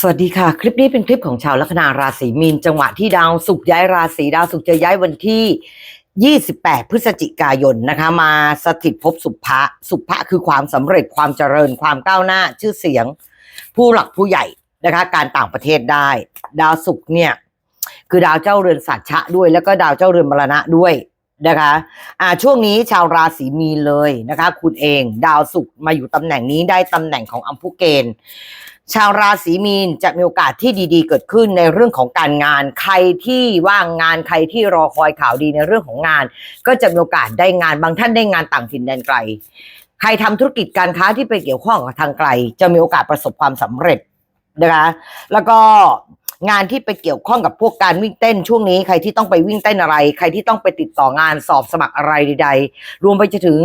สวัสดีค่ะ คลิปนี้เป็นคลิปของชาวลัคนาราศีมีน จังหวะที่ดาวศุกย้ายราศีดาวศุกจะย้ายวันที่ 28 พฤศจิกายนนะคะ มาสถิตภพสุภะสุภะคือความสำเร็จความเจริญความก้าวหน้าชื่อเสียง ผู้หลักผู้ใหญ่นะคะ การต่างประเทศได้ ดาวศุกเนี่ย คือดาวเจ้าเรือนสัตชะด้วย แล้วก็ดาวเจ้าเรือนมรณะด้วยนะคะอ่าช่วงนี้ชาวราศีมีนเลยนะคะ คุณเอง ดาวศุกมาอยู่ตำแหน่งนี้ได้ตำแหน่งของอัมพุเกณฑ์ ชาวราศีมีนจะมีโอกาสที่ดีๆ เกิดขึ้นในเรื่องของการงาน ใครที่ว่างงานใครที่รอคอยข่าวดีในเรื่องของงาน ก็จะมีโอกาสได้งานบางท่านได้งานต่างถิ่นแดนไกล ใครทำธุรกิจการค้าที่ไปเกี่ยวข้องกับทางไกล จะมีโอกาสประสบความสำเร็จนะคะแล้วก็งานที่ไปเกี่ยวข้องกับพวกการวิ่งเต้นช่วงนี้ ใครที่ต้องไปวิ่งเต้นอะไร ใครที่ต้องไปติดต่องานสอบสมัครอะไรใดๆรวมไปจนถึง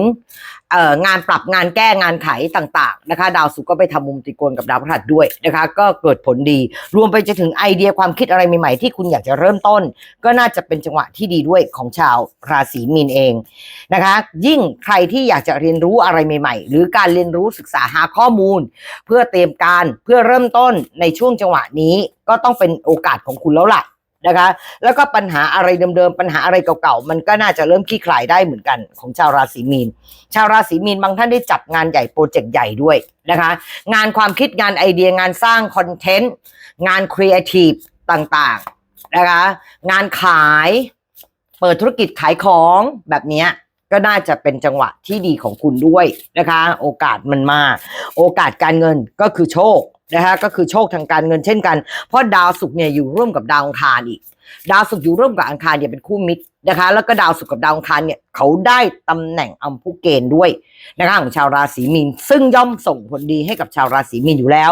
เอ่องานปรับงานแก้งานไขต่างๆนะคะ ดาวศุกร์ก็ไปทำมุมตรีโกณกับดาวพฤหัสด้วยนะคะ ก็เกิดผลดี รวมไปจนถึงไอเดียความคิดอะไรใหม่ๆที่คุณอยากจะเริ่มต้น ก็น่าจะเป็นจังหวะที่ดีด้วยของชาวราศีมีนเองนะคะ ยิ่งใครที่อยากจะเรียนรู้อะไรใหม่ ๆ หรือการเรียนรู้ศึกษาหาข้อมูล เพื่อเตรียมการเพื่อเริ่มต้นในช่วงจังหวะนี้ก็ต้องเป็นโอกาสของคุณแล้วล่ะ นะคะ แล้วก็ปัญหาอะไรเดิมๆปัญหาอะไรเก่าๆมันก็น่าจะเริ่มคลี่คลายได้เหมือนกัน ของชาวราศีมีน ชาวราศีมีนบางท่านได้จับงานใหญ่โปรเจกต์ใหญ่ด้วยนะคะ งานความคิดงานไอเดียงานสร้างคอนเทนต์งานครีเอทีฟต่างๆนะคะงานขายเปิดธุรกิจขายของแบบนี้ก็น่าจะเป็นจังหวะที่ดีของคุณด้วยนะคะ โอกาสมันมา โอกาสการเงินก็คือโชค นะคะก็คือโชคทางการเงินเช่นกัน เพราะดาวศุกร์เนี่ยอยู่ร่วมกับดาวอังคารอีก ดาวศุกร์อยู่ร่วมกับอังคารเนี่ยเป็นคู่มิตรนะคะ แล้วก็ดาวศุกร์กับดาวอังคารเนี่ยเขาได้ตำแหน่งอัมพุเกณฑ์ด้วยนะคะของชาวราศีมีน ซึ่งย่อมส่งผลดีให้กับชาวราศีมีนอยู่แล้ว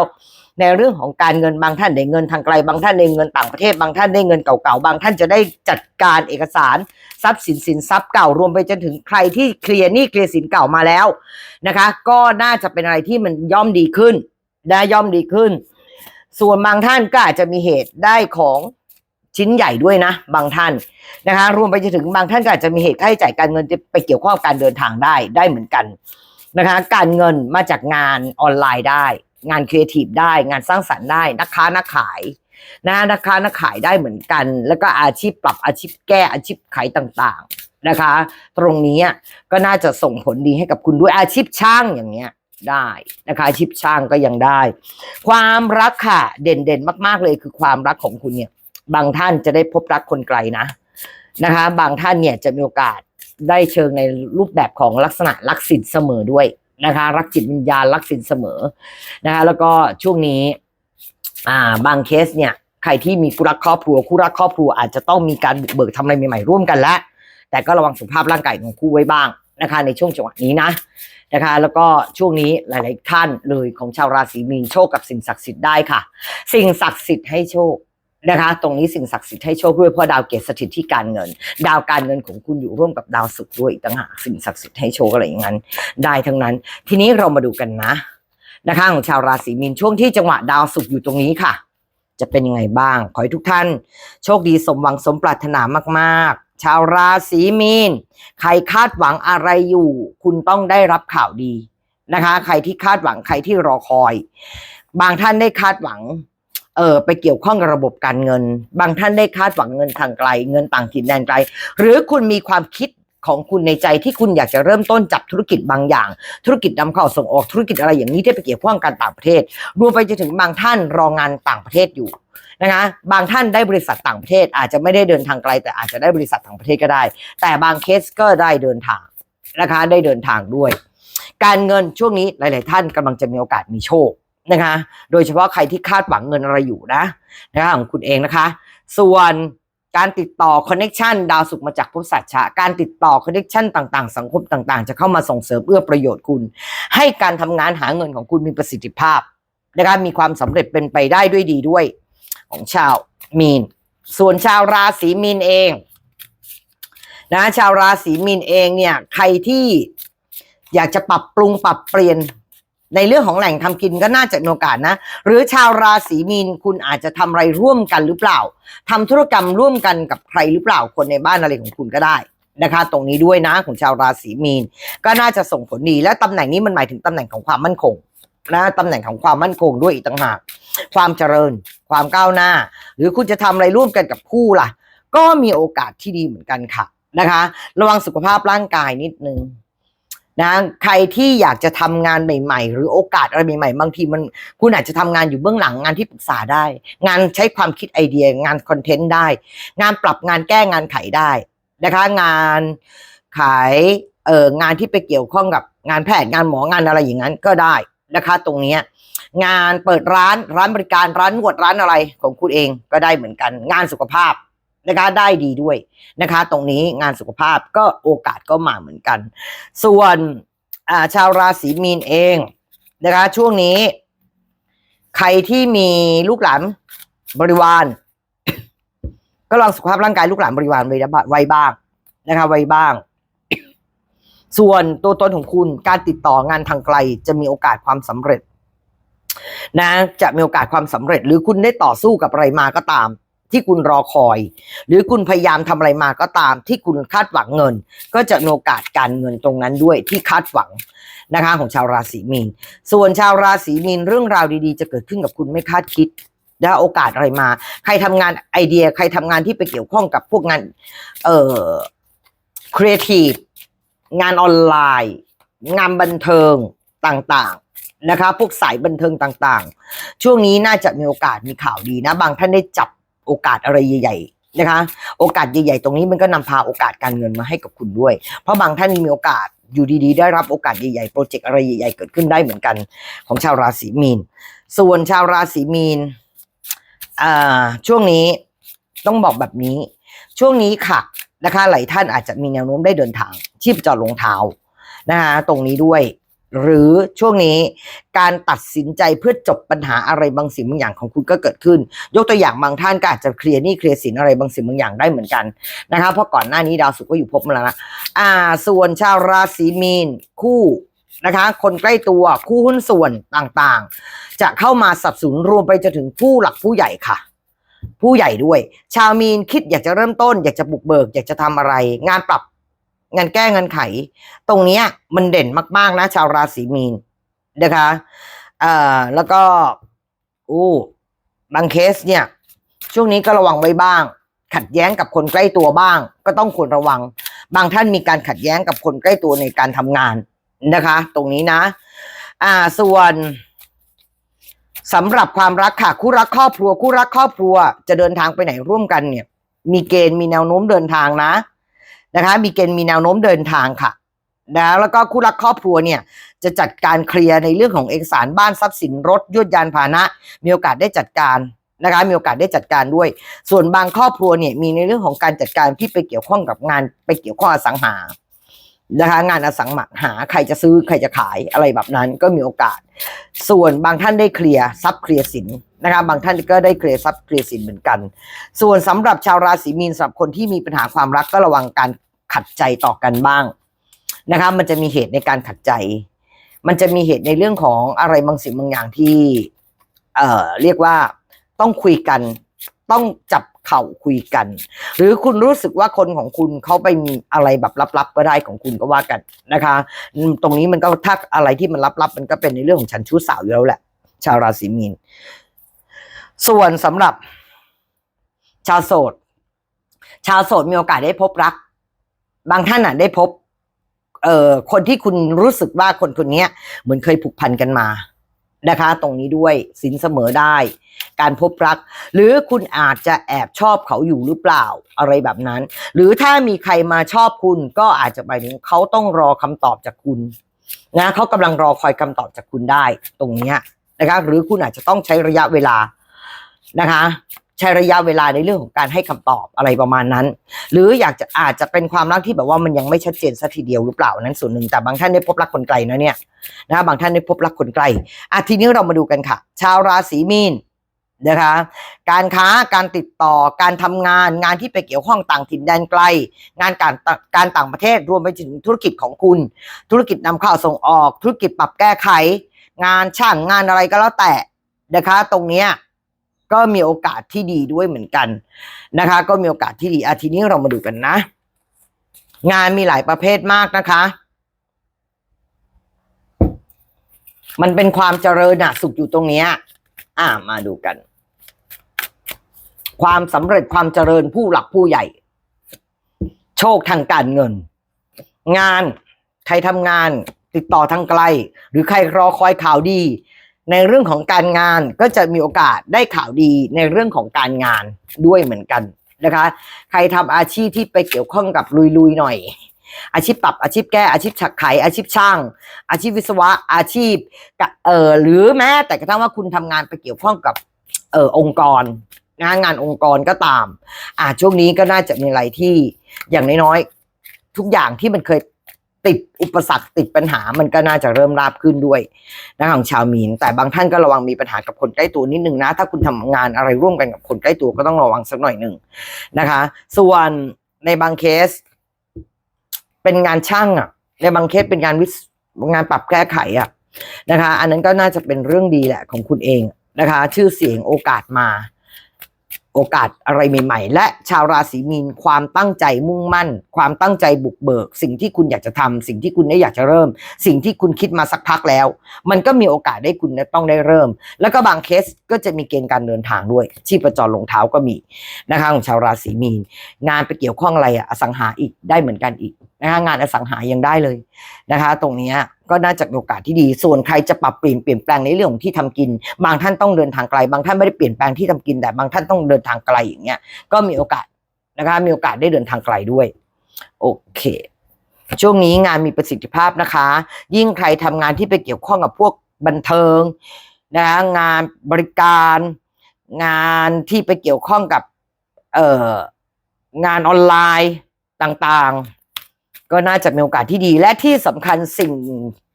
ในเรื่องของการเงินบางท่านได้เงินทางไกลบางท่านได้เงินต่างประเทศบางท่านได้เงินเก่าๆบางท่านจะได้จัดการเอกสารทรัพย์สินสินทรัพย์เก่ารวมไปจนถึงใครที่เคลียร์หนี้เคลียร์สินเก่ามาแล้วนะคะ ก็น่าจะเป็นอะไรที่มันย่อมดีขึ้น ได้ย่อมดีขึ้น ส่วนบางท่านก็อาจจะมีเหตุได้ของชิ้นใหญ่ด้วยนะ บางท่านนะคะ รวมไปจนถึงบางท่านก็อาจจะมีเหตุค่าใช้จ่ายการเงินจะไปเกี่ยวข้องกับการเดินทางได้ได้เหมือนกันนะคะ การเงินมาจากงานออนไลน์ได้ งานครีเอทีฟได้ งานสร้างสรรค์ได้นักค้านักขายนะนักค้านักขายได้เหมือนกัน แล้วก็อาชีพปรับอาชีพแก้อาชีพขายต่างๆนะคะ ตรงนี้ก็น่าจะส่งผลดีให้กับคุณด้วยอาชีพช่างอย่างเงี้ย ได้นะคะอาชีพช่างก็ยังได้ ความรักค่ะ เด่นๆมาก ๆเลยคือความรักของคุณเนี่ย บางท่านจะได้พบรักคนไกลนะนะคะ บางท่านเนี่ยจะมีโอกาสได้เชิงในรูปแบบของลักษณะรักสินเสมอด้วยนะคะ รักจิตวิญญาณรักสินเสมอนะคะ แล้วก็ช่วงนี้ อ่า บางเคสเนี่ย ใครที่มีคู่รักครอบครัวคู่รักครอบครัวอาจจะต้องมีการบุกเบิกทำอะไรใหม่ๆร่วมกันแล้วแต่ก็ระวังสุขภาพร่างกายของคู่ไว้บ้างนะคะ ในช่วงจังหวะนี้นะ นะคะ แล้วก็ช่วงนี้หลาย ๆ ท่านเลยของชาวราศีมีนโชคกับสิ่งศักดิ์สิทธิ์ได้ค่ะ สิ่งศักดิ์สิทธิ์ให้โชคนะคะ ตรงนี้สิ่งศักดิ์สิทธิ์ให้โชคด้วยเพราะดาวเกตสถิตที่การเงิน ดาวการเงินของคุณอยู่ร่วมกับดาวศุกร์ด้วยต่างหากสิ่งศักดิ์สิทธิ์ให้โชคอะไรอย่างนั้น ได้ทั้งนั้น ทีนี้เรามาดูกันนะนะคะของชาวราศีมีนช่วงที่จังหวะดาวศุกร์อยู่ตรงนี้ค่ะ จะเป็นยังไงบ้าง ขอให้ทุกท่าน โชคดีสมหวังสมปรารถนามาก ๆ ชาวราศีมีน ใครคาดหวังอะไรอยู่ คุณต้องได้รับข่าวดีนะคะ ใครที่คาดหวังใครที่รอคอย บางท่านได้คาดหวังเออไปเกี่ยวข้องกับระบบการเงิน บางท่านได้คาดหวังเงินทางไกล เงินต่างถิ่นแดนไกล หรือคุณมีความคิดของคุณในใจที่คุณอยากจะเริ่มต้นจับธุรกิจบางอย่าง ธุรกิจนำเข้าส่งออกธุรกิจอะไรอย่างนี้ที่ไปเกี่ยวข้องกันต่างประเทศ รวมไปจนถึงบางท่านรองงานต่างประเทศอยู่ นะคะบางท่านได้บริษัทต่างประเทศอาจจะไม่ได้เดินทางไกล แต่อาจจะได้บริษัทต่างประเทศก็ได้ แต่บางเคสก็ได้เดินทางนะคะได้เดินทางด้วย การเงินช่วงนี้หลาย ๆ ท่านกำลังจะมีโอกาสมีโชคนะคะ โดยเฉพาะใครที่คาดหวังเงินอะไรอยู่นะนะคะของคุณเองนะคะ ส่วนการติดต่อคอนเน็ชันดาวสุขมาจากภพสัตชะการติดต่อคอนเน็ชันต่างๆ สังคมต่างๆ จะเข้ามาส่งเสริมเอื้อประโยชน์คุณ ให้การทำงานหาเงินของคุณมีประสิทธิภาพนะคะมีความสำเร็จเป็นไปได้ด้วยดีด้วย ของชาวมีน ส่วนชาวราศีมีนเองนะชาวราศีมีนเองเนี่ยใครที่อยากจะปรับปรุงปรับเปลี่ยนในเรื่องของแหล่งทำกินก็น่าจะมีโอกาสนะ หรือชาวราศีมีนคุณอาจจะทำอะไรร่วมกันหรือเปล่าทำธุรกรรมร่วมกันกับใครหรือเปล่าคนในบ้านอะไรของคุณก็ได้นะคะ ตรงนี้ด้วยนะของชาวราศีมีน ก็น่าจะส่งผลดีและตำแหน่งนี้มันหมายถึงตำแหน่งของความมั่นคง นะตำแหน่งของความมั่นคงด้วยอีกต่างหาก ความเจริญ ความก้าวหน้า หรือคุณจะทำอะไรร่วมกันกับคู่ล่ะ ก็มีโอกาสที่ดีเหมือนกันค่ะนะคะ ระวังสุขภาพร่างกายนิดนึงนะใครที่อยากจะทำงานใหม่ ๆ หรือโอกาสอะไรใหม่ๆบางทีมันคุณอาจจะทำงานอยู่เบื้องหลังงานที่ปรึกษาได้ งานใช้ความคิดไอเดีย งานคอนเทนต์ได้ งานปรับงานแก้งานไขได้นะคะ งานขายเอองานที่ไปเกี่ยวข้องกับงานแพทย์งานหมองานอะไรอย่างนั้นก็ได้ นะคะ ตรงนี้งานเปิดร้านร้านบริการร้านนวดร้านอะไรของคุณเองก็ได้เหมือนกัน งานสุขภาพนะคะได้ดีด้วยนะคะ ตรงนี้งานสุขภาพก็โอกาสก็มาเหมือนกัน ส่วนาชาวราศีมีนเองนะคะช่วงนี้ ใครที่มีลูกหลานบริวาร ก็ลองสุขภาพร่างกายลูกหลานบริวารไว้ไว้บ้างนะคะไว้บ้าง ส่วนตัวตนของคุณการติดต่องานทางไกลจะมีโอกาสความสำเร็จ นะจะมีโอกาสความสำเร็จ หรือคุณได้ต่อสู้กับอะไรมาก็ตาม ที่คุณรอคอย หรือคุณพยายามทำอะไรมาก็ตาม ที่คุณคาดหวังเงิน ก็จะมีโอกาสการเงินตรงนั้นด้วยที่คาดหวังนะคะของชาวราศีมีน ส่วนชาวราศีมีนเรื่องราวดีๆ จะเกิดขึ้นกับคุณไม่คาดคิดนะโอกาสอะไรมา ใครทำงานไอเดีย ใครทำงานที่ไปเกี่ยวข้องกับพวกงาน เอ่อครีเอทีฟ งานออนไลน์ งานบันเทิงต่างๆนะคะ พวกสายบันเทิงต่างๆ ช่วงนี้น่าจะมีโอกาสมีข่าวดีนะ บางท่านได้จับโอกาสอะไรใหญ่ ๆนะคะ โอกาสใหญ่ๆ ตรงนี้มันก็นำพาโอกาสการเงินมาให้กับคุณด้วย เพราะบางท่านมีโอกาสอยู่ดีๆ ได้รับโอกาสใหญ่ๆ โปรเจกต์อะไรใหญ่ ๆ เกิดขึ้นได้เหมือนกันของชาวราศีมีน ส่วนชาวราศีมีนอ่าช่วงนี้ต้องบอกแบบนี้ ช่วงนี้ค่ะ นะคะหลายท่านอาจจะมีแนวโน้มได้เดินทางชีพจรลงเท้านะคะตรงนี้ด้วย หรือช่วงนี้การตัดสินใจเพื่อจบปัญหาอะไรบางสิ่งบางอย่างของคุณก็เกิดขึ้น ยกตัวอย่างบางท่านก็อาจจะเคลียร์หนี้เคลียร์สินอะไรบางสิ่งบางอย่างได้เหมือนกันนะคะเพราะก่อนหน้านี้ดาวศุกร์ก็อยู่ภพมาแล้วนะอ่า ส่วนชาวราศีมีนคู่นะคะคนใกล้ตัวคู่หุ้นส่วนต่างๆ จะเข้ามาสับสนรวมไปจนถึงผู้หลักผู้ใหญ่ค่ะ ผู้ใหญ่ด้วย ชาวมีนคิดอยากจะเริ่มต้น อยากจะบุกเบิก อยากจะทำอะไร งานปรับ งานแก้งานไข ตรงนี้มันเด่นมาก ๆ นะ ชาวราศีมีนนะคะเอ่อแล้วก็อู้บางเคสเนี่ย ช่วงนี้ก็ระวังไว้บ้าง ขัดแย้งกับคนใกล้ตัวบ้าง ก็ต้องควรระวัง บางท่านมีการขัดแย้งกับคนใกล้ตัวในการทำงานนะคะ ตรงนี้นะ อ่าส่วน สำหรับความรักค่ะคู่รักครอบครัวคู่รักครอบครัว จะเดินทางไปไหนร่วมกันเนี่ย มีเกณฑ์มีแนวโน้มเดินทางนะนะคะ มีเกณฑ์มีแนวโน้มเดินทางค่ะนะแล้วก็คู่รักครอบครัวเนี่ยจะจัดการเคลียร์ในเรื่องของเอกสารบ้านทรัพย์สินรถยวดยานพาหนะ มีโอกาสได้จัดการนะคะมีโอกาสได้จัดการด้วย ส่วนบางครอบครัวเนี่ยมีในเรื่องของการจัดการที่ไปเกี่ยวข้องกับงานไปเกี่ยวข้องอสังหา นะคะ งานอสังหาใครจะซื้อใครจะขายอะไรแบบนั้นก็มีโอกาส ส่วนบางท่านได้เคลียร์ทรัพย์เคลียร์สินนะคะบางท่านก็ได้เคลียร์ทรัพย์เคลียร์สินเหมือนกัน ส่วนสำหรับชาวราศีมีนสำหรับคนที่มีปัญหาความรักก็ระวังการขัดใจต่อกันบ้างนะคะมันจะมีเหตุในการขัดใจ มันจะมีเหตุในเรื่องของอะไรบางสิ่งบางอย่างที่ เอ่อเรียกว่าต้องคุยกัน ต้องจับ เข่าคุยกัน หรือคุณรู้สึกว่าคนของคุณเขาไปมีอะไรแบบลับๆก็ได้ของคุณก็ว่ากันนะคะ ตรงนี้มันก็ถ้าอะไรที่มันลับๆมันก็เป็นในเรื่องของฉันชู้สาวอยู่แล้วแหละ ชาวราศีมีน ส่วนสำหรับ ชาวโสด ชาวโสดมีโอกาสได้พบรัก บางท่านอะได้พบ เอ่อคนที่คุณรู้สึกว่าคนคนนี้เหมือนเคยผูกพันกันมา นะคะ ตรงนี้ด้วยสินเสมอได้ การพบรัก หรือคุณอาจจะแอบชอบเขาอยู่หรือเปล่าอะไรแบบนั้น หรือถ้ามีใครมาชอบคุณ ก็อาจจะหมายถึงเขาต้องรอคำตอบจากคุณนะเขากำลังรอคอยคำตอบจากคุณได้ ตรงเนี้ยนะคะ หรือคุณอาจจะต้องใช้ระยะเวลานะคะ ใช้ระยะเวลาในเรื่องของการให้คำตอบอะไรประมาณนั้น หรืออยากจะอาจจะเป็นความรักที่แบบว่ามันยังไม่ชัดเจนสักทีเดียวหรือเปล่านั้นส่วนหนึ่งแต่บางท่านได้พบรักคนไกลนะเนี่ยนะบางท่านได้พบรักคนไกลอะทีนี้เรามาดูกันค่ะ ชาวราศีมีนนะคะการค้าการติดต่อการทำงานงานที่ไปเกี่ยวข้องต่างถิ่นแดนไกล งานการตการต่างประเทศรวมไปถึงธุรกิจของคุณ ธุรกิจนำเข้าส่งออก ธุรกิจปรับแก้ไข งานช่างงานอะไรก็แล้วแต่นะคะ ตรงเนี้ย ก็มีโอกาสที่ดีด้วยเหมือนกันนะคะ ก็มีโอกาสที่ดีอาทีนี้เรามาดูกันนะ งานมีหลายประเภทมากนะคะ มันเป็นความเจริญอะสุขอยู่ตรงเนี้ยอ่ามาดูกัน ความสำเร็จความเจริญผู้หลักผู้ใหญ่ โชคทางการเงิน งานใครทำงานติดต่อทางไกล หรือใครรอคอยข่าวดี ในเรื่องของการงานก็จะมีโอกาสได้ข่าวดีในเรื่องของการงานด้วยเหมือนกันนะคะ ใครทำอาชีพที่ไปเกี่ยวข้องกับลุยๆหน่อย อาชีพปรับอาชีพแก้อาชีพฉักไขอาชีพช่าง อาชีพวิศวะอาชีพเอ่อหรือแม้แต่กระทั่งว่าคุณทำงานไปเกี่ยวข้องกับเอ่อองค์กร งานงานองค์กรก็ตาม อ่าช่วงนี้ก็น่าจะมีอะไรที่อย่างน้อยๆทุกอย่างที่มันเคย ติดอุปสรรคติดปัญหามันก็น่าจะเริ่มราบขึ้นด้วยนะของชาวมีน แต่บางท่านก็ระวังมีปัญหากับคนใกล้ตัวนิดนึงนะ ถ้าคุณทำงานอะไรร่วมกันกับคนใกล้ตัวก็ต้องระวังสักหน่อยหนึ่งนะคะ ส่วนในบางเคส เป็นงานช่างอะ ในบางเคสเป็นงานวิศงานปรับแก้ไขอะนะคะ อันนั้นก็น่าจะเป็นเรื่องดีแหละของคุณเองนะคะ ชื่อเสียงโอกาสมา โอกาสอะไรใหม่ๆ และชาวราศีมีนความตั้งใจมุ่งมั่น ความตั้งใจบุกเบิก สิ่งที่คุณอยากจะทำสิ่งที่คุณได้อยากจะเริ่ม สิ่งที่คุณคิดมาสักพักแล้ว มันก็มีโอกาสได้คุณต้องได้เริ่ม แล้วก็บางเคสก็จะมีเกณฑ์การเดินทางด้วยชีพจรลงเท้าก็มีนะคะของชาวราศีมีน งานไปเกี่ยวข้องอะไรอะอสังหาอีกได้เหมือนกันอีกนะคะงานอสังหายังได้เลยนะคะ ตรงนี้ ก็น่าจะมีโอกาสที่ดี ส่วนใครจะปรับเปลี่ยนเปลี่ยนแปลงในเรื่องของที่ทำกิน บางท่านต้องเดินทางไกล บางท่านไม่ได้เปลี่ยนแปลงที่ทำกิน แต่บางท่านต้องเดินทางไกลอย่างเงี้ย ก็มีโอกาสนะคะ มีโอกาสได้เดินทางไกลด้วย โอเค ช่วงนี้งานมีประสิทธิภาพนะคะ ยิ่งใครทำงานที่ไปเกี่ยวข้องกับพวกบันเทิงนะคะงานบริการงานที่ไปเกี่ยวข้องกับ เอ่องานออนไลน์ต่างๆ ก็น่าจะมีโอกาสที่ดีและที่สำคัญสิ่ง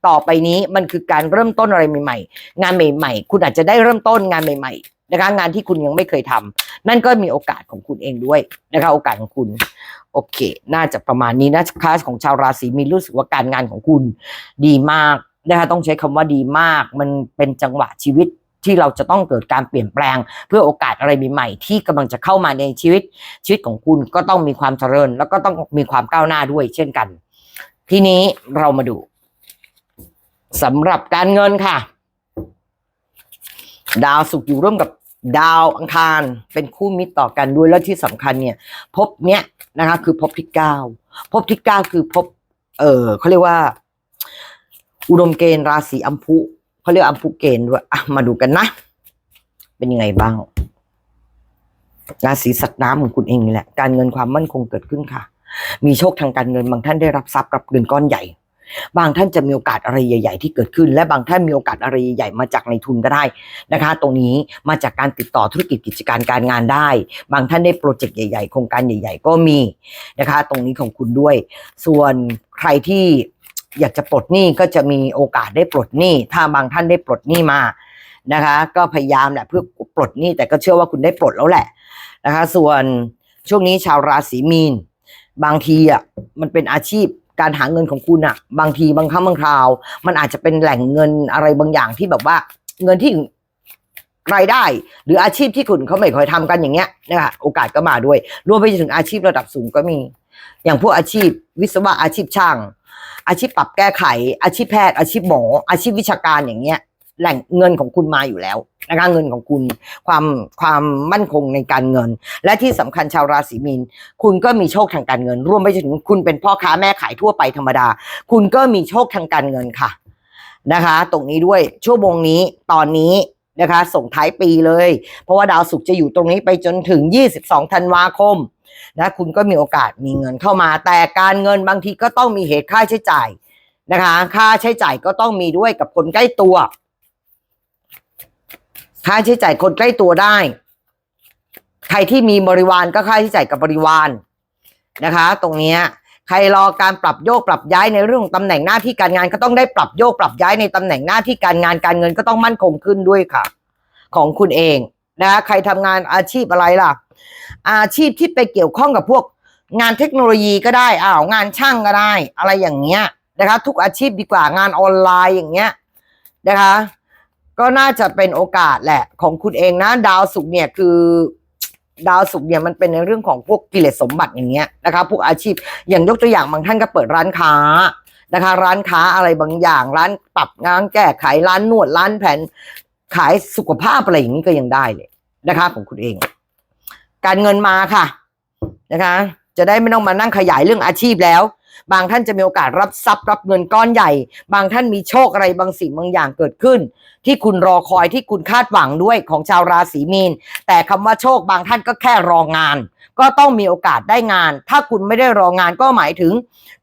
ต่อไปนี้มันคือการเริ่มต้นอะไรใหม่ ๆ งานใหม่ ๆ คุณอาจจะได้เริ่มต้นงานใหม่ ๆ นะคะ งานที่คุณยังไม่เคยทำนั่นก็มีโอกาสของคุณเองด้วยนะคะ โอกาสของคุณ โอเค น่าจะประมาณนี้นะคลาสของชาวราศีมีนรู้สึกว่าการงานของคุณดีมากนะคะต้องใช้คำว่าดีมาก มันเป็นจังหวะชีวิต ที่เราจะต้องเกิดการเปลี่ยนแปลง เพื่อโอกาสอะไรใหม่ๆที่กำลังจะเข้ามาในชีวิต ชีวิตของคุณก็ต้องมีความเจริญ แล้วก็ต้องมีความก้าวหน้าด้วยเช่นกัน ทีนี้เรามาดูสำหรับการเงินค่ะ ดาวสุขอยู่ร่วมกับดาวอังคารเป็นคู่มิตรต่อกันด้วยแล้วที่สำคัญเนี่ยภพเนี้ยนะคะคือภพที่เก้าภพที่เก้าคือภพเออเขาเรียกว่า อุดมเกณฑ์ราศีอัมพุ เขาเรียกอัมพุเกณฑ์ด้วยอะมาดูกันนะ เป็นยังไงบ้างราศีสัตว์น้ำของคุณเองนี่แหละ การเงินความมั่นคงเกิดขึ้นค่ะ มีโชคทางการเงินบางท่านได้รับทรัพย์รับเงินก้อนใหญ่ บางท่านจะมีโอกาสอะไรใหญ่ ๆ ที่เกิดขึ้น และบางท่านมีโอกาสอะไรใหญ่ๆมาจากในทุนก็ได้นะคะ ตรงนี้มาจากการติดต่อธุรกิจกิจการการงานได้ บางท่านได้โปรเจกต์ใหญ่ ๆ โครงการใหญ่ ๆ ก็มีนะคะ ตรงนี้ของคุณด้วย ส่วนใครที่ อยากจะปลดหนี้ก็จะมีโอกาสได้ปลดหนี้ถ้าบางท่านได้ปลดหนี้มานะคะ ก็พยายามแหละเพื่อปลดหนี้แต่ก็เชื่อว่าคุณได้ปลดแล้วแหละนะคะ ส่วนช่วงนี้ชาวราศีมีน บางทีอะมันเป็นอาชีพการหาเงินของคุณอะ บางทีบางครั้งบางคราว มันอาจจะเป็นแหล่งเงินอะไรบางอย่างที่แบบว่า เงินที่รายได้ หรืออาชีพที่คุณเขาไม่ค่อยทำกันอย่างเงี้ยนะคะโอกาสก็มาด้วยรวมไปถึงอาชีพระดับสูงก็มี อย่างพวกอาชีพวิศวะอาชีพช่าง อาชีพปรับแก้ไข อาชีพแพทย์อาชีพหมอ อาชีพวิชาการอย่างเงี้ยแหล่งเงินของคุณมาอยู่แล้วนะคะเงินของคุณความความมั่นคงในการเงิน และที่สำคัญชาวราศีมีน คุณก็มีโชคทางการเงิน รวมไปถึงคุณเป็นพ่อค้าแม่ขายทั่วไปธรรมดา คุณก็มีโชคทางการเงินค่ะนะคะ ตรงนี้ด้วยชั่วโมงนี้ตอนนี้นะคะ ส่งท้ายปีเลย เพราะว่าดาวศุกร์จะอยู่ตรงนี้ไปจนถึง 22 ธันวาคม นะคุณก็มีโอกาสมีเงินเข้ามา แต่การเงินบางทีก็ต้องมีเหตุค่าใช้จ่ายนะคะ ค่าใช้จ่ายก็ต้องมีด้วยกับคนใกล้ตัว ค่าใช้จ่ายคนใกล้ตัวได้ ใครที่มีบริวารก็ค่าใช้จ่ายกับบริวารนะคะ ตรงนี้ใครรอการปรับโยกปรับย้ายในเรื่องของตำแหน่งหน้าที่การงานก็ต้องได้ปรับโยกปรับย้ายในตำแหน่งหน้าที่การงานการเงินก็ต้องมั่นคงขึ้นด้วยค่ะ ของคุณเอง นะใครทำงานอาชีพอะไรล่ะ อาชีพที่ไปเกี่ยวข้องกับพวกงานเทคโนโลยีก็ได้อ้าวงานช่างก็ได้ อะไรอย่างเงี้ยนะคะ ทุกอาชีพดีกว่างานออนไลน์อย่างเงี้ยนะคะ ก็น่าจะเป็นโอกาสแหละของคุณเองนะ ดาวศุกร์เนี่ยคือดาวศุกร์เนี่ยมันเป็นในเรื่องของพวกกิเลสสมบัติอย่างเงี้ยนะคะพวกอาชีพอย่างยกตัวอย่างบางท่านก็เปิดร้านค้านะคะ ร้านค้าอะไรบางอย่าง ร้านปรับงานแก้ไขร้านนวดร้านแผ่นขายสุขภาพอะไรอย่างนี้ก็ยังได้เลย นะคะของคุณเอง การเงินมาค่ะนะคะ จะได้ไม่ต้องมานั่งขยายเรื่องอาชีพแล้ว บางท่านจะมีโอกาสรับทรัพย์รับเงินก้อนใหญ่ บางท่านมีโชคอะไรบางสิ่งบางอย่างเกิดขึ้น ที่คุณรอคอยที่คุณคาดหวังด้วยของชาวราศีมีน แต่คำว่าโชคบางท่านก็แค่รองาน ก็ต้องมีโอกาสได้งาน ถ้าคุณไม่ได้รองานก็หมายถึง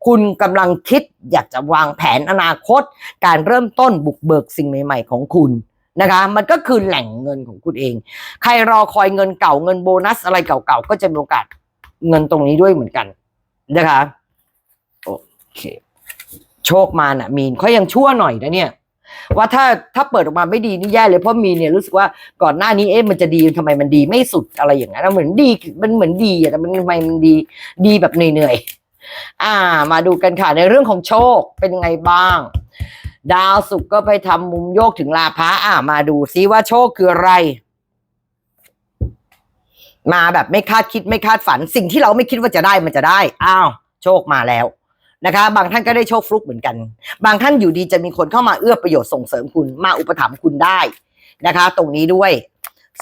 คุณกำลังคิดอยากจะวางแผนอนาคต การเริ่มต้นบุกเบิกสิ่งใหม่ ๆ ของคุณ นะคะ มันก็คือแหล่งเงินของคุณเอง ใครรอคอยเงินเก่าเงินโบนัสอะไรเก่าๆก็จะมีโอกาสเงินตรงนี้ด้วยเหมือนกันนะคะโอเคโชคมาน่ะ มีนเขายังชั่วหน่อยนะเนี่ย ว่าถ้าถ้าเปิดออกมาไม่ดีนี่แย่เลยเพราะมีเนี่ยรู้สึกว่าก่อนหน้านี้เอ๊ะมันจะดีทำไมมันดีไม่สุดอะไรอย่างนั้นนเหมือนดีมันเหมือนดีอะแต่มันทำไมมันดีดีแบบเหนื่อยๆอ่า มาดูกันค่ะในเรื่องของโชคเป็นยังไงบ้าง ดาวศุกร์ก็ไปทำมุมโยกถึงลาพะอ่ามาดูซิว่าโชคคืออะไร มาแบบไม่คาดคิดไม่คาดฝัน สิ่งที่เราไม่คิดว่าจะได้มันจะได้ อ้าว โชคมาแล้วนะคะ บางท่านก็ได้โชคฟลุกเหมือนกัน บางท่านอยู่ดีจะมีคนเข้ามาเอื้อประโยชน์ส่งเสริมคุณมาอุปถัมภ์คุณได้นะคะ ตรงนี้ด้วย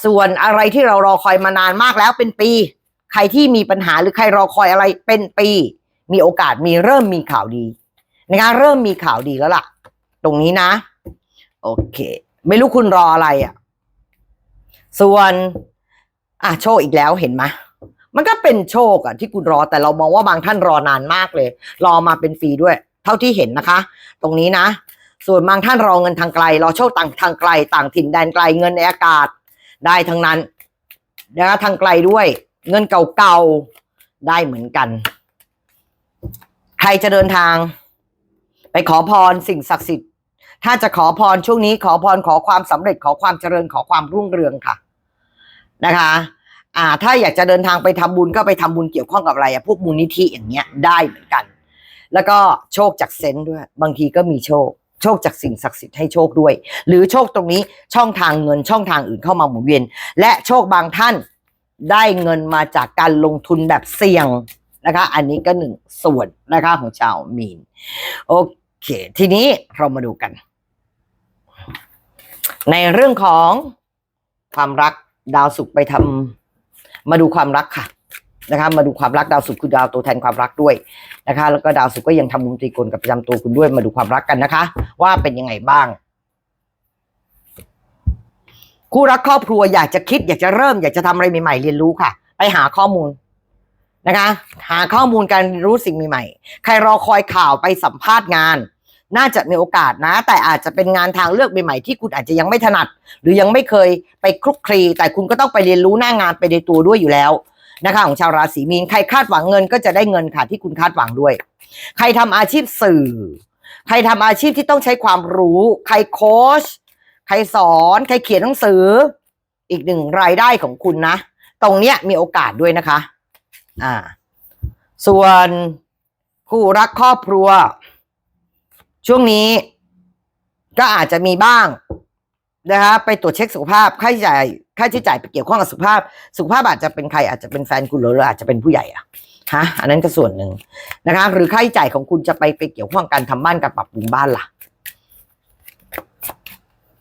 ส่วนอะไรที่เรารอคอยมานานมากแล้วเป็นปี ใครที่มีปัญหาหรือใครรอคอยอะไรเป็นปี มีโอกาสมีเริ่มมีข่าวดีนะคะเริ่มมีข่าวดีแล้วล่ะ ตรงนี้นะ โอเค ไม่รู้คุณรออะไรอะ ส่วน อะโชคอีกแล้วเห็นไหมมันก็เป็นโชคอะที่คุณรอแต่เรามองว่าบางท่านรอนานมากเลย รอมาเป็นฟรีด้วย เท่าที่เห็นนะคะ ตรงนี้นะ ส่วนบางท่านรอเงินทางไกล รอโชคต่างทางไกล ต่างถิ่นแดนไกลเงินในอากาศ ได้ทั้งนั้นนะทางไกลด้วย เงินเก่าๆได้เหมือนกัน ใครจะเดินทาง ไปขอพรสิ่งศักดิ์สิทธิ์ ถ้าจะขอพรช่วงนี้ขอพรขอความสำเร็จขอความเจริญขอความรุ่งเรืองค่ะนะคะ อ่า ถ้าอยากจะเดินทางไปทำบุญก็ไปทำบุญเกี่ยวข้องกับอะไรอะพวกมูลนิธิอย่างเงี้ยได้เหมือนกัน แล้วก็โชคจากเซนด้วย บางทีก็มีโชค โชคจากสิ่งศักดิ์สิทธิ์ให้โชคด้วย หรือโชคตรงนี้ช่องทางเงินช่องทางอื่นเข้ามาหมุนเวียน และโชคบางท่านได้เงินมาจากการลงทุนแบบเสี่ยง นะคะ อันนี้ก็หนึ่งส่วนนะคะของชาวมีน โอเค ทีนี้เรามาดูกัน ในเรื่องของความรักดาวศุกไปทำมาดูความรักค่ะนะคะมาดูความรักดาวศุกคือดาวตัวแทนความรักด้วยนะคะ แล้วก็ดาวศุกก็ยังทำมุมตรีโกณกับประจำตัวคุณด้วยมาดูความรักกันนะคะ ว่าเป็นยังไงบ้าง คู่รักครอบครัวอยากจะคิด อยากจะเริ่ม อยากจะทำอะไรใหม่ๆเรียนรู้ค่ะ ไปหาข้อมูล นะคะ หาข้อมูลการรู้สิ่งใหม่ๆ ใครรอคอยข่าวไปสัมภาษณ์งาน น่าจะมีโอกาสนะ แต่อาจจะเป็นงานทางเลือกใหม่ๆที่คุณอาจจะยังไม่ถนัด หรือยังไม่เคยไปคลุกคลี แต่คุณก็ต้องไปเรียนรู้หน้างานไปในตัวด้วยอยู่แล้วนะคะของชาวราศีมีนใครคาดหวังเงินก็จะได้เงินค่ะที่คุณคาดหวังด้วย ใครทำอาชีพสื่อ ใครทำอาชีพที่ต้องใช้ความรู้ ใครโค้ชใครสอน ใครเขียนหนังสือ อีกหนึ่งรายได้ของคุณนะ ตรงเนี้ยมีโอกาสด้วยนะคะ อ่า ส่วนคู่รักครอบครัว ช่วงนี้ ก็อาจจะมีบ้างนะคะไปตรวจเช็คสุขภาพค่าใช้จ่ายค่าใช้จ่ายไปเกี่ยวข้องกับสุขภาพ สุขภาพอาจจะเป็นใครอาจจะเป็นแฟนคุณหรืออาจจะเป็นผู้ใหญ่อะฮะอันนั้นก็ส่วนหนึ่งนะคะ หรือค่าใช้จ่ายของคุณจะไปไปเกี่ยวข้องการทำบ้านการปรับปรุงบ้านล่ะ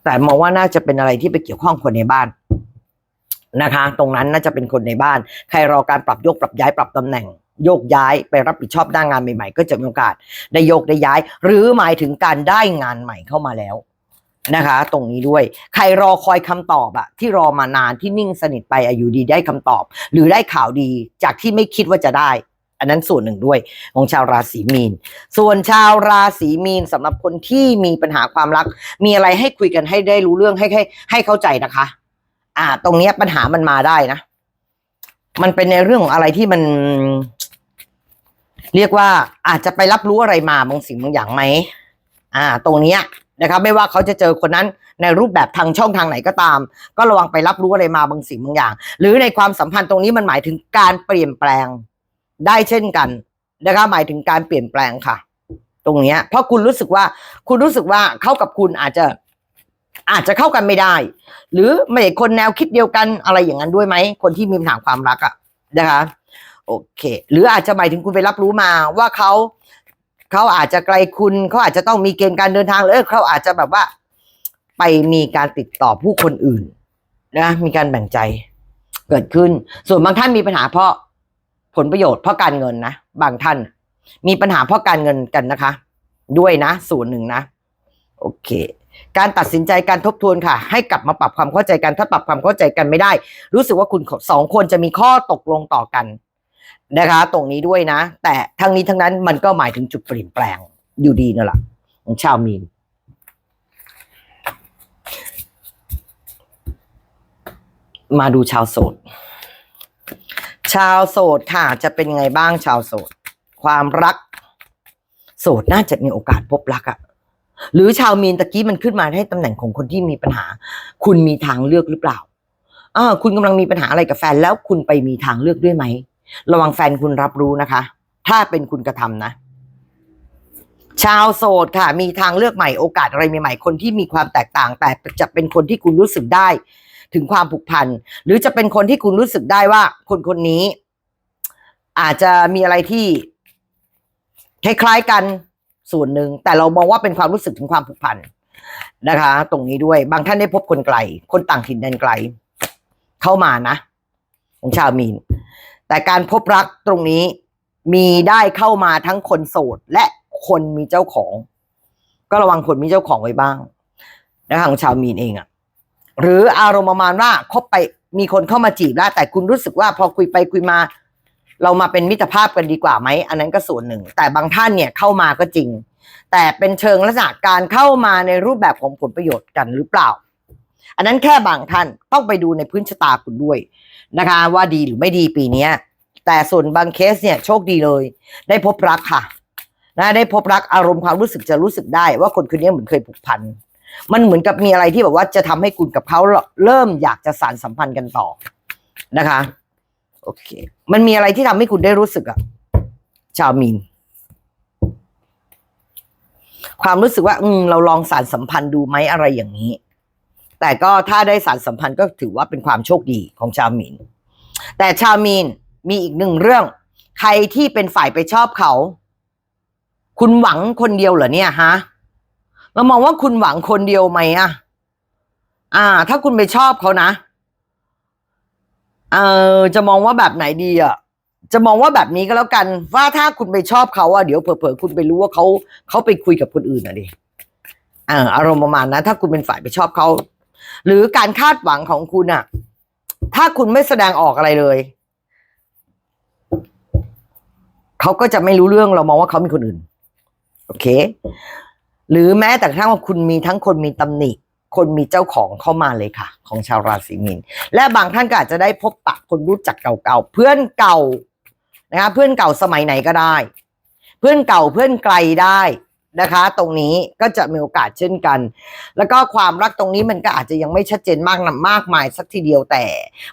แต่มองว่าน่าจะเป็นอะไรที่ไปเกี่ยวข้องคนในบ้าน นะคะ ตรงนั้นน่าจะเป็นคนในบ้าน ใครรอการปรับโยกปรับย้ายปรับตำแหน่ง โยกย้ายไปรับผิดชอบด้านงานใหม่ๆ ก็จะมีโอกาสได้โยกได้ย้าย หรือหมายถึงการได้งานใหม่เข้ามาแล้วนะคะ ตรงนี้ด้วย ใครรอคอยคำตอบอะที่รอมานานที่นิ่งสนิทไปอายุดีได้คำตอบ หรือได้ข่าวดีจากที่ไม่คิดว่าจะได้ อันนั้นส่วนหนึ่งด้วยของชาวราศีมีน ส่วนชาวราศีมีนสำหรับคนที่มีปัญหาความรัก มีอะไรให้คุยกันให้ได้รู้เรื่องให้ให้ให้เข้าใจนะคะ อ่า ตรงเนี้ยปัญหามันมาได้นะ มันเป็นในเรื่องของอะไรที่มัน เรียกว่า อาจจะไปรับรู้อะไรมาบางสิ่งบางอย่างไหมอ่า ตรงเนี้ยนะครับ ไม่ว่าเขาจะเจอคนนั้นในรูปแบบทางช่องทางไหนก็ตาม ก็ระวังไปรับรู้อะไรมาบางสิ่งบางอย่าง หรือในความสัมพันธ์ตรงนี้มันหมายถึงการเปลี่ยนแปลงได้เช่นกันนะครับหมายถึงการเปลี่ยนแปลงค่ะ ตรงเนี้ยเพราะคุณรู้สึกว่า คุณรู้สึกว่าเข้ากับคุณอาจจะ อาจจะเข้ากันไม่ได้ หรือไม่ได้คนแนวคิดเดียวกันอะไรอย่างนั้นด้วยไหมคนที่มีปัญหาความรักอะนะคะโอเค หรืออาจจะหมายถึงคุณไปรับรู้มาว่าเขาเขาอาจจะไกลคุณเขาอาจจะต้องมีเกณฑ์การเดินทางหรือเขาอาจจะแบบว่า ไปมีการติดต่อผู้คนอื่นนะมีการแบ่งใจเกิดขึ้น ส่วนบางท่านมีปัญหาเพราะผลประโยชน์เพราะการเงินนะบางท่าน มีปัญหาเพราะการเงินกันนะคะ ด้วยนะส่วนหนึ่งนะ โอเค การตัดสินใจการทบทวนค่ะ ให้กลับมาปรับความเข้าใจกัน ถ้าปรับความเข้าใจกันไม่ได้ รู้สึกว่าคุณสองคนจะมีข้อตกลงต่อกันนะคะ ตรงนี้ด้วยนะ แต่ทั้งนี้ทั้งนั้นมันก็หมายถึงจุดเปลี่ยนแปลงอยู่ดีนั่นแหละของชาวมีนมาดูชาวโสด ชาวโสดค่ะ จะเป็นยังไงบ้างชาวโสด ความรัก โสดน่าจะมีโอกาสพบรักอะ หรือชาวมีนตะกี้มันขึ้นมาให้ตำแหน่งของคนที่มีปัญหา คุณมีทางเลือกหรือเปล่าอ่าคุณกำลังมีปัญหาอะไรกับแฟนแล้วคุณไปมีทางเลือกด้วยไหม ระวังแฟนคุณรับรู้นะคะ ถ้าเป็นคุณกระทำนะ ชาวโสดค่ะ มีทางเลือกใหม่โอกาสอะไรใหม่ๆคนที่มีความแตกต่าง แต่จะเป็นคนที่คุณรู้สึกได้ ถึงความผูกพันหรือจะเป็นคนที่คุณรู้สึกได้ว่า คนคนนี้ อาจจะมีอะไรที่คล้ายๆกัน ส่วนหนึ่งแต่เรามองว่าเป็นความรู้สึกถึงความผูกพันนะคะ ตรงนี้ด้วยบางท่านได้พบคนไกล คนต่างถิ่นแดนไกล เข้ามานะ ของชาวมีน แต่การพบรักตรงนี้มีได้เข้ามาทั้งคนโสดและคนมีเจ้าของ ก็ระวังคนมีเจ้าของไว้บ้างนะคะของชาวมีนเองอะหรืออารมณ์ประมาณว่าคบไปมีคนเข้ามาจีบแล้วแต่คุณรู้สึกว่าพอคุยไปคุยมา เรามาเป็นมิตรภาพกันดีกว่าไหมอันนั้นก็ส่วนหนึ่ง แต่บางท่านเนี่ยเข้ามาก็จริง แต่เป็นเชิงลักษณะการเข้ามาในรูปแบบของผลประโยชน์กันหรือเปล่า อันนั้นแค่บางท่านต้องไปดูในพื้นชะตาคุณด้วยนะคะ ว่าดีหรือไม่ดีปีนี้แต่ส่วนบางเคสเนี่ยโชคดีเลย ได้พบรักค่ะนะได้พบรักอารมณ์ความรู้สึกจะรู้สึกได้ว่าคนคนนี้เหมือนเคยผูกพันมันเหมือนกับมีอะไรที่แบบว่าจะทำให้คุณกับเขาเริ่มอยากจะสานสัมพันธ์กันต่อนะคะ โอเค มันมีอะไรที่ทำให้คุณได้รู้สึกอะชาวมีน ความรู้สึกว่า อืม เราลองสารสัมพันธ์ดูไหมอะไรอย่างนี้ แต่ก็ถ้าได้สารสัมพันธ์ก็ถือว่าเป็นความโชคดีของชาวมีน แต่ชาวมีนมีอีกหนึ่งเรื่อง ใครที่เป็นฝ่ายไปชอบเขา คุณหวังคนเดียวเหรอเนี่ยฮะเรามองว่าคุณหวังคนเดียวไหมอะอ่า ถ้าคุณไปชอบเขานะ เออจะมองว่าแบบไหนดีอะจะมองว่าแบบนี้ก็แล้วกันว่าถ้าคุณไปชอบเขาอะเดี๋ยวเผลอๆคุณไปรู้ว่าเขาเขาไปคุยกับคนอื่นอะดิเอออารมณ์ประมาณนั้นถ้าคุณเป็นฝ่ายไปชอบเขาหรือการคาดหวังของคุณอะ ถ้าคุณไม่แสดงออกอะไรเลยเขาก็จะไม่รู้เรื่องเรามองว่าเขามีคนอื่น โอเค หรือแม้แต่ทั่งว่าคุณมีทั้งคนมีตำหนิ คนมีเจ้าของเข้ามาเลยค่ะ ของชาวราศีมีนและบางท่านก็อาจจะได้พบปะคนรู้จักเก่าๆเพื่อนเก่านะคะเพื่อนเก่าสมัยไหนก็ได้ เพื่อนเก่าเพื่อนไกลได้นะคะ ตรงนี้ก็จะมีโอกาสเช่นกัน แล้วก็ความรักตรงนี้มันก็อาจจะยังไม่ชัดเจนมากนะมากมายสักทีเดียวแต่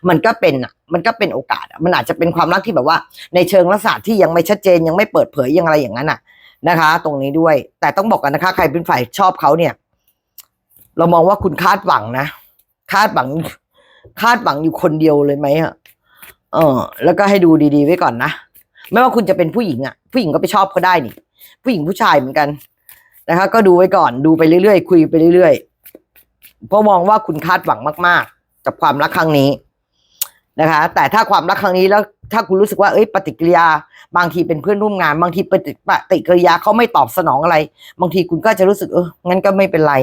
มันก็เป็นอะมันก็เป็นโอกาสมันอาจจะเป็นความรักที่แบบว่า ในเชิงลักษณะที่ยังไม่ชัดเจนยังไม่เปิดเผยยังอะไรอย่างนั้นอะนะคะ ตรงนี้ด้วยแต่ต้องบอกกันนะคะ ใครเป็นฝ่ายชอบเขาเนี่ย เรามองว่าคุณคาดหวังนะ คาดหวัง คาดหวังอยู่คนเดียวเลยไหมอะเออ แล้วก็ให้ดูดีๆไว้ก่อนนะ ไม่ว่าคุณจะเป็นผู้หญิงอะผู้หญิงก็ไปชอบเขาได้นี่ ผู้หญิงผู้ชายเหมือนกันนะคะ ก็ดูไว้ก่อน ดูไปเรื่อยๆ คุยไปเรื่อยๆ เพราะมองว่าคุณคาดหวังมาก ๆ กับความรักครั้งนี้นะคะ แต่ถ้าความรักครั้งนี้แล้วถ้าคุณรู้สึกว่าเอ้ยปฏิกิริยา บางทีเป็นเพื่อนร่วมงาน บางทีปฏิปฏิกิริยาเขาไม่ตอบสนองอะไร บางทีคุณก็จะรู้สึกเอองั้นก็ไม่เป็นไร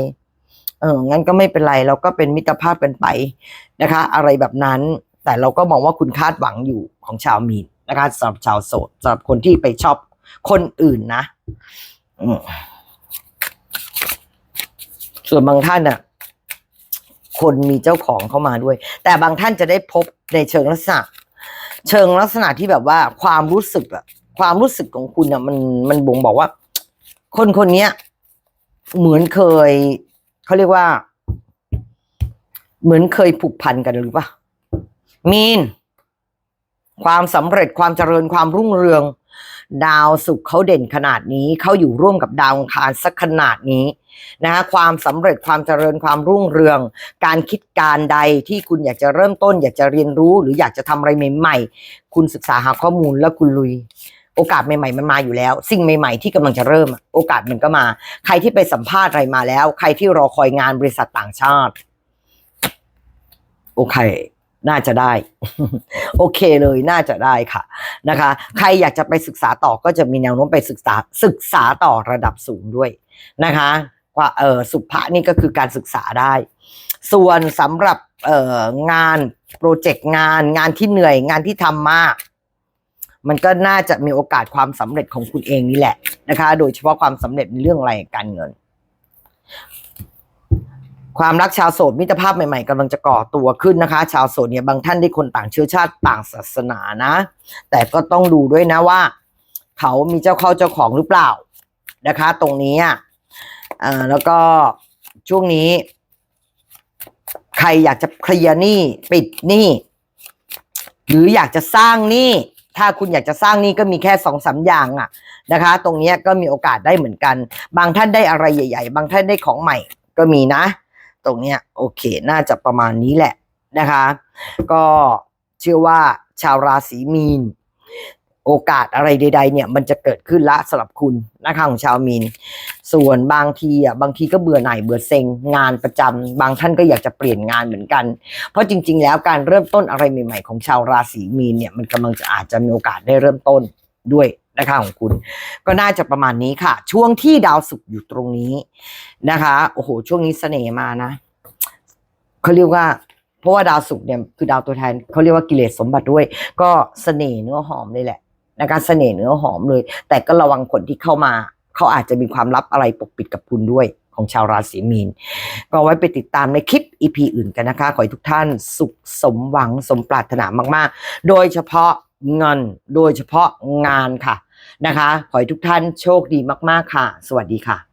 เอองั้นก็ไม่เป็นไรเราก็เป็นมิตรภาพกันไปนะคะ อะไรแบบนั้น แต่เราก็มองว่าคุณคาดหวังอยู่ของชาวมีนนะคะสำหรับชาวโสดสำหรับคนที่ไปชอบคนอื่นนะส่วนบางท่านน่ะ คนมีเจ้าของเข้ามาด้วย แต่บางท่านจะได้พบในเชิงลักษณะ เชิงลักษณะที่แบบว่า ความรู้สึกอะความรู้สึกของคุณอะมันมันบ่งบอกว่า คนคนนี้เหมือนเคย เขาเรียกว่า เหมือนเคยผูกพันกันหรือเปล่ามีน ความสำเร็จความเจริญความรุ่งเรือง ดาวสุขเขาเด่นขนาดนี้เขาอยู่ร่วมกับดาวอังคารสักขนาดนี้นะฮะความสำเร็จความเจริญความรุ่งเรือง การคิดการใดที่คุณอยากจะเริ่มต้น อยากจะเรียนรู้หรืออยากจะทำอะไรใหม่ๆ คุณศึกษาหาข้อมูลแล้วคุณลุย โอกาสใหม่ๆมันมาอยู่แล้ว สิ่งใหม่ๆที่กำลังจะเริ่มอะโอกาสมันก็มา ใครที่ไปสัมภาษณ์อะไรมาแล้ว ใครที่รอคอยงานบริษัทต่างชาติ โอเค น่าจะได้ โอเคเลยน่าจะได้ค่ะนะคะ ใครอยากจะไปศึกษาต่อก็จะมีแนวโน้มไปศึกษาศึกษาต่อระดับสูงด้วยนะคะว่าเออสุภะนี่ก็คือการศึกษาได้ ส่วนสำหรับเอองานโปรเจกต์งาน งานที่เหนื่อยงานที่ทำมาก มันก็น่าจะมีโอกาสความสำเร็จของคุณเองนี่แหละนะคะ โดยเฉพาะความสำเร็จในเรื่องอะไรการเงิน ความรักชาวโสดมิตรภาพใหม่ๆกำลังจะก่อตัวขึ้นนะคะ ชาวโสดเนี่ยบางท่านได้คนต่างเชื้อชาติต่างศาสนานะ แต่ก็ต้องดูด้วยนะว่า เขามีเจ้าเข้าเจ้าของหรือเปล่านะคะ ตรงนี้อะแล้วก็ช่วงนี้ ใครอยากจะเคลียร์หนี้ปิดหนี้หรืออยากจะสร้างหนี้ ถ้าคุณอยากจะสร้างนี่ก็มีแค่สองสามอย่างอะนะคะ ตรงนี้ก็มีโอกาสได้เหมือนกัน บางท่านได้อะไรใหญ่ ๆ บางท่านได้ของใหม่ก็มีนะ ตรงเนี้ยโอเค น่าจะประมาณนี้แหละนะคะ ก็เชื่อว่าชาวราศีมีน โอกาสอะไรใด ๆ เนี่ยมันจะเกิดขึ้นละสำหรับคุณนะคะของชาวมีน ส่วนบางทีอะบางทีก็เบื่อหน่ายเบื่อเซ็งงานประจำบางท่านก็อยากจะเปลี่ยนงานเหมือนกัน เพราะจริง ๆ แล้วการเริ่มต้นอะไรใหม่ ๆ ของชาวราศีมีนเนี่ยมันกำลังจะอาจจะมีโอกาสได้เริ่มต้นด้วยนะคะของคุณ ก็น่าจะประมาณนี้ค่ะ ช่วงที่ดาวศุกร์อยู่ตรงนี้นะคะโอ้โหช่วงนี้เสน่ห์มานะเขาเรียกว่าเพราะว่าดาวศุกร์เนี่ยคือดาวตัวแทนเขาเรียกว่ากิเลสสมบัติด้วย ก็เสน่ห์เนื้อหอมเลยแหละ นะคะเสน่ห์เนื้อหอมเลย แต่ก็ระวังคนที่เข้ามา เขาอาจจะมีความลับอะไรปกปิดกับคุณด้วยของชาวราศีมีน ก็ไว้ไปติดตามในคลิป EP อื่นกันนะคะ ขอให้ทุกท่านสุขสมหวังสมปรารถนามาก ๆ โดยเฉพาะเงิน โดยเฉพาะงานค่ะนะคะ ขอให้ทุกท่านโชคดีมาก ๆ ค่ะ สวัสดีค่ะ